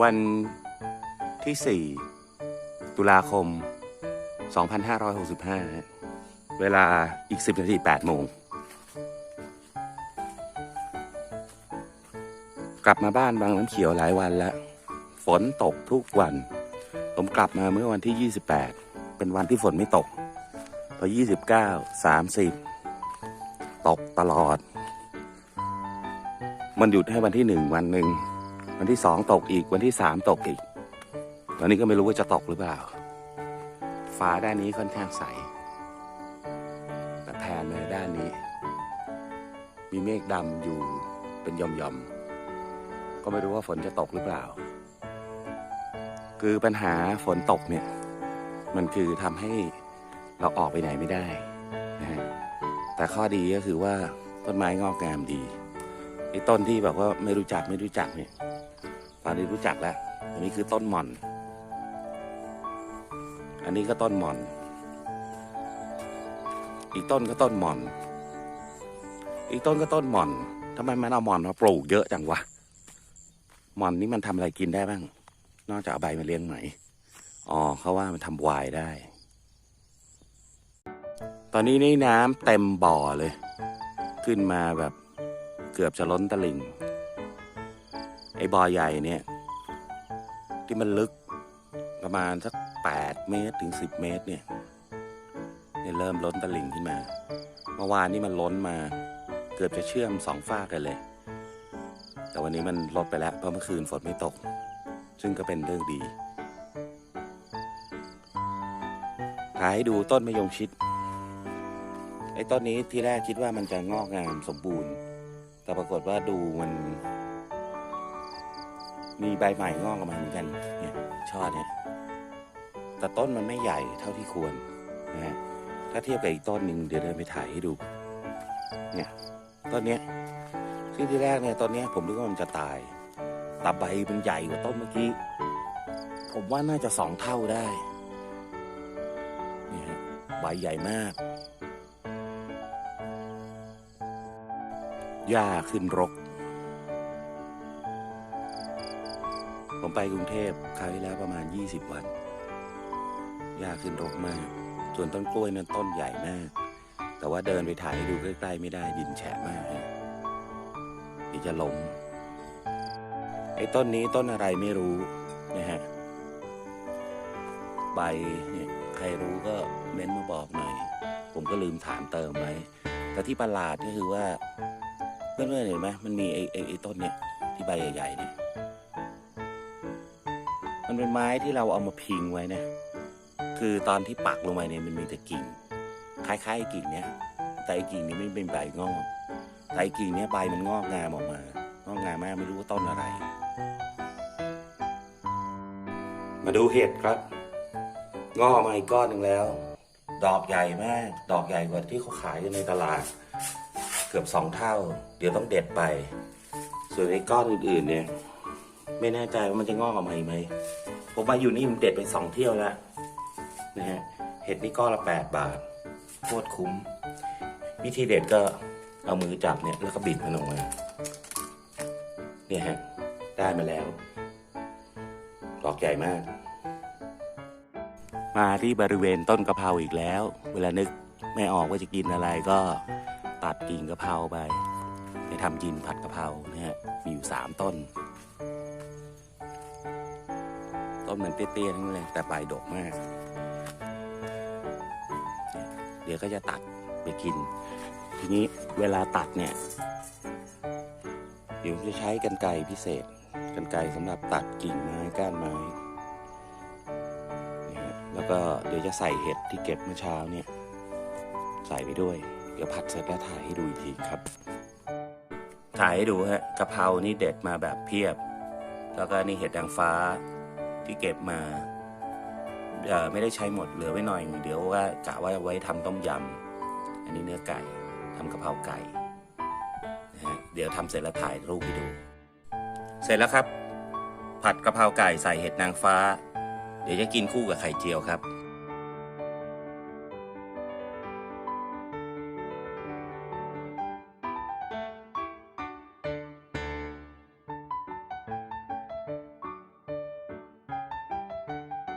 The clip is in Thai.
วันที่ 4 ตุลาคม 2565 เวลาอีก 10นาที8โมง กลับมาบ้านบางน้ำเขียวหลายวันแล้ว ฝนตกทุกวัน ผมกลับมาเมื่อวันที่ 28 เป็นวันที่ฝนไม่ตก พอ 29 30 ตกตลอด มันหยุดให้วันที่หนึ่งวันหนึ่ง วันที่สองตกอีกวันที่สามตกอีก ตอนนี้ก็ไม่รู้ว่าจะตกหรือเปล่า ฟ้าด้านนี้ค่อนข้างใส แต่แผนมาด้านนี้ มีเมฆดำอยู่เป็นย่อมๆ ก็ไม่รู้ว่าฝนจะตกหรือเปล่า คือปัญหาฝนตกเนี่ย มันคือทำให้เราออกไปไหนไม่ได้นะฮะแต่ข้อดีก็คือว่าต้นไม้งอกงามดีไอ้ต้นที่แบบว่าไม่รู้จักไม่รู้จักเนี่ย ตอนนี้รู้จักแล้ว อันนี้คือต้นหม่อน อันนี้ก็ต้นหม่อน อีกต้นก็ต้นหม่อน อีกต้นก็ต้นหม่อนทำไมมันเอาหม่อนมาปลูกเยอะจังวะ หม่อนนี่มันทำอะไรกินได้บ้าง นอกจากเอาใบมาเลี้ยงไหม อ๋อเขาว่ามันทำไวน์ได้ ตอนนี้นี่น้ำเต็มบ่อเลย ขึ้นมาแบบเกือบจะล้นตลิ่ง ไอ้บ่อใหญ่เนี่ย ที่มันลึกประมาณสักแปดเมตรถึงสิบเมตรเนี่ยเนี่ยเริ่มล้นตลิ่งขึ้นมา เมื่อวานนี่มันล้นมาเกือบจะเชื่อมสองฝากกันเลย แต่วันนี้มันลดไปแล้วเพราะเมื่อคืนฝนไม่ตก ซึ่งก็เป็นเรื่องดีถ่ายให้ดูต้นมะยงชิด ไอ้ต้นนี้ที่แรกคิดว่ามันจะงอกงามสมบูรณ์ แต่ปรากฏว่าดูมัน มีใบใหม่งอกออกมาเหมือนกันเนี่ยช่อเนี่ยแต่ต้นมันไม่ใหญ่เท่าที่ควรนะฮะถ้าเทียบกับอีกต้นหนึ่งเดี๋ยวเดินไปถ่ายให้ดู เนี่ยต้นเนี้ยซึ่งที่แรกเนี่ยต้นเนี้ยผมนึกว่ามันจะตายแต่ใบมันใหญ่กว่าต้นเมื่อกี้ ผมว่าน่าจะสองเท่าได้นี่ฮะใบใหญ่มากหญ้าขึ้นรก ผมไปกรุงเทพคราวที่แล้วประมาณ 20 วันหญ้าขึ้นรกมาก ส่วนต้นกล้วยนั้นต้นใหญ่มาก แต่ว่าเดินไปถ่ายให้ดูใกล้ๆไม่ได้ดินแฉะมากฮะเดียวจะล้มไอ้ต้นนี้ต้นอะไรไม่รู้นะฮะ ใบเนี่ยใครรู้ก็เม้นมาบอกหน่อย ผมก็ลืมถามเติมไว้แต่ที่ประหลาดก็คือว่าเพื่อนๆเห็นไหมมันมีไอ้ไอ้ไอ้ต้นเนี่ยที่ใบใหญ่ๆเนี่ย มันเป็นไม้ที่เราเอามาพิงไว้นะ คือตอนที่ปักลงไปเนี่ยมันมีแต่กิ่ง คล้ายๆไอ้กิ่งเนี้ย แต่ไอ้กิ่งนี้ไม่เป็นใบงอก แต่ไอ้กิ่งเนี้ยใบมันงอกงามออกมางอกงามมากไม่รู้ว่าต้นอะไร มาดูเห็ดครับ งอกมาอีกก้อนหนึ่งแล้ว ดอกใหญ่มาก ดอกใหญ่กว่าที่เขาขายกันในตลาด เกือบสองเท่า เดี๋ยวต้องเด็ดไป ส่วนไอ้ก้อนอื่นๆเนี่ย ไม่แน่ใจว่ามันจะงอกออกมาอีกไหมผมมาอยู่นี่มันเด็ดไปสองเที่ยวแล้วนะฮะเห็ดนี่ก้อนละแปดบาทโคตรคุ้ม วิธีเด็ดก็เอามือจับเนี่ยแล้วก็บิดมันออกมาเนี่ยฮะได้มาแล้วดอกใหญ่มาก มาที่บริเวณต้นกะเพราอีกแล้ว เวลานึกไม่ออกว่าจะกินอะไรก็ตัดกิ่งกะเพราไปไปทำกินผัดกะเพรานะฮะมีอยู่สามต้น ต้นมันเตี้ยๆทั้งนั้นเลยแต่ใบดกมาก เดี๋ยวก็จะตัดไปกิน ทีนี้เวลาตัดเนี่ย เดี๋ยวจะใช้กันไกรพิเศษกันไกรสำหรับตัดกิ่งไม้ก้านไม้นี่ฮะแล้วก็เดี๋ยวจะใส่เห็ดที่เก็บเมื่อเช้าเนี่ย ใส่ไปด้วย เดี๋ยวผัดเสร็จแล้วถ่ายให้ดูอีกทีครับ ถ่ายให้ดูฮะกะเพรานี่เด็ดมาแบบเพียบ แล้วก็นี่เห็ดนางฟ้า ที่เก็บมาไม่ได้ใช้หมดเหลือไว้หน่อยเดี๋ยวว่ากะว่าไว้ทำต้มยำอันนี้เนื้อไก่ทำกะเพราไก่นะฮะเดี๋ยวทำเสร็จแล้วถ่ายรูปให้ดู เสร็จแล้วครับ ผัดกะเพราไก่ใส่เห็ดนางฟ้า เดี๋ยวจะกินคู่กับไข่เจียวครับ